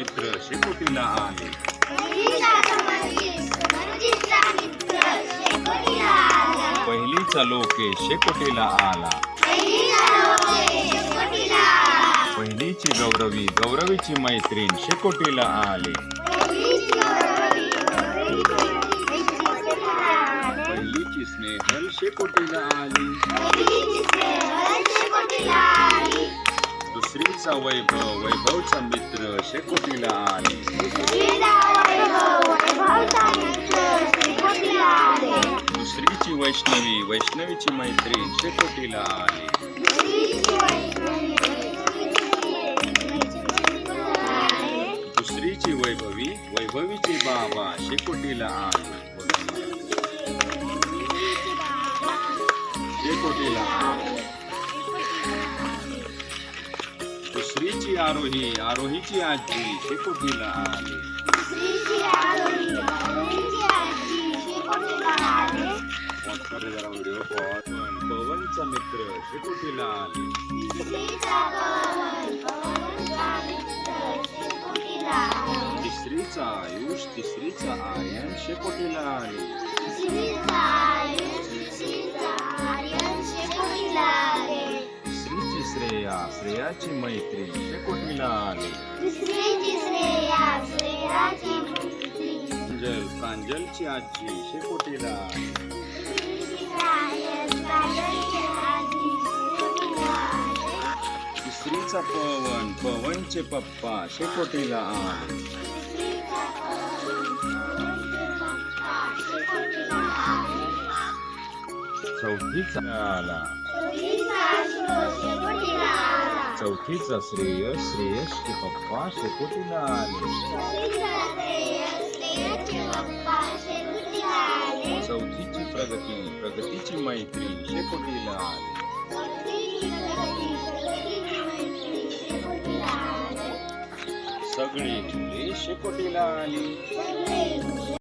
मित्र शेकोटीला आले. पहिलीचा लोके शेकोटीला आला. पहिलीची गौरवी गौरवीची मैत्रीण शेकोटीला आली. पहिलीची स्नेहल शेकोटीला आली. दुसरीचा वैभव वैभवचा मित्र शेकोटीला आली. दुसरीची वैष्णवी वैष्णवीची मैत्रीण शेकोटीला आली. दुसरीची वैभवी वैभवीचे बाबा शेकोटीला आले. शेकोटीला आले. आरोही आरोहीची आजी शेकोटीला आली. जरा व्हिडिओ पॉज पवनचा मित्र शेकोटीला आले. तिसरीचा आयुष तिसरीचा आर्यन शेकोटीला आले. तिसरीची श्रेया श्रेयाची मैत्रीण शेकोटीला आली प्रांजल प्रांजलची आजी शेकोटीला तिसरीचा पवन पवनचे पप्पा शेकोटीला आले चौथीचा आला चौथीचा श्रेयस श्रेयसचे पप्पा शेकोटीला आले चौथीची प्रगती प्रगतीची मैत्री शेकोटीला आली सगळी मुले शेकोटीला आली